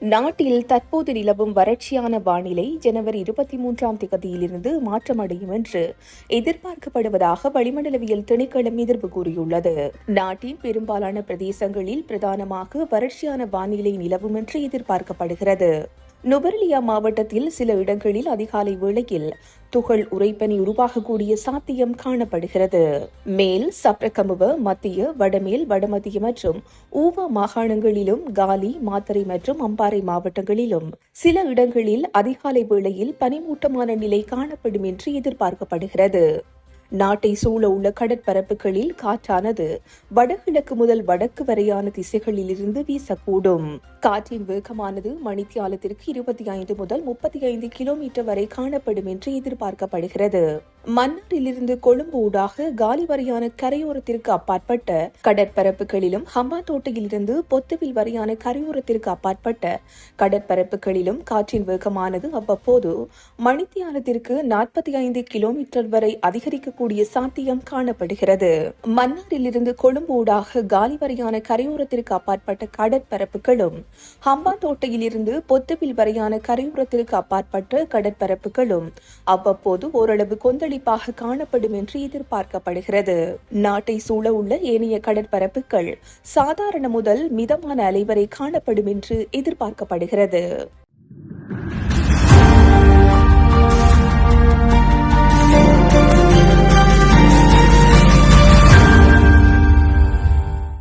நாட்டில் தற்போது நிலவும் வறட்சியான வானிலை ஜனவரி இருபத்தி மூன்றாம் திகதியிலிருந்து மாற்றமடையும் என்று எதிர்பார்க்கப்படுவதாக வளிமண்டலவியல் திணைக்களம் எதிர்ப்பு கூறியுள்ளது. நாட்டின் பெரும்பாலான பிரதேசங்களில் பிரதானமாக வறட்சியான வானிலை நிலவும் என்று எதிர்பார்க்கப்படுகிறது. நுபர்லியா மாவட்டத்தில் சில இடங்களில் அதிகாலை வேளையில் துகள் உரைப்பனி உருவாகக்கூடிய சாத்தியம் காணப்படுகிறது. மேல் சப்ரகமுவ மத்திய வடமேல் வடமத்திய மற்றும் ஊவா மாகாணங்களிலும் காலி மாத்தறை மற்றும் அம்பாறை மாவட்டங்களிலும் சில இடங்களில் அதிகாலை வேளையில் பனிமூட்டமான நிலை காணப்படும் என்று எதிர்பார்க்கப்படுகிறது. நாட்டை சூழ உள்ள கடற்பரப்புகளில் காற்றானது வடகிழக்கு முதல் வடக்கு வரையான திசைகளிலிருந்து வீசக்கூடும். காற்றின் வேகமானது மணித்தியாலத்திற்கு இருபத்தி ஐந்து முதல் முப்பத்தி ஐந்து கிலோமீட்டர் வரை காணப்படும் என்று எதிர்பார்க்கப்படுகிறது. மன்னாரிலிருந்து கொழும்பு ஊடாக காலி வரையான கரையோரத்திற்கு அப்பாற்பட்ட கடற்பரப்புகளிலும் ஹம்பாந்தோட்டையிலிருந்து பொத்துவில் வரையான கரையோரத்திற்கு அப்பாற்பட்ட கடற்பரப்புகளிலும் காற்றின் வேகமானது அவ்வப்போது மணித்தியாலத்திற்கு நாற்பத்தி ஐந்து கிலோமீட்டர் வரை அதிகரிக்கக்கூடிய சாத்தியம் காணப்படுகிறது. மன்னாரிலிருந்து கொழும்பு ஊடாக காலி வரையான கரையோரத்திற்கு அப்பாற்பட்ட கடற்பரப்புகளும் ஹம்பாந்தோட்டையிலிருந்து பொத்துவில் வரையான கரையோரத்திற்கு அப்பாற்பட்ட கடற்பரப்புகளும் அவ்வப்போது ஓரளவு கொந்தளி கொந்தளிப்பாக காணப்படும் என்று எதிர்பார்க்கப்படுகிறது. நாட்டை சூழ உள்ள ஏனைய கடற்பரப்புகள் சாதாரண முதல் மிதமான அலை வரை காணப்படும் என்று எதிர்பார்க்கப்படுகிறது.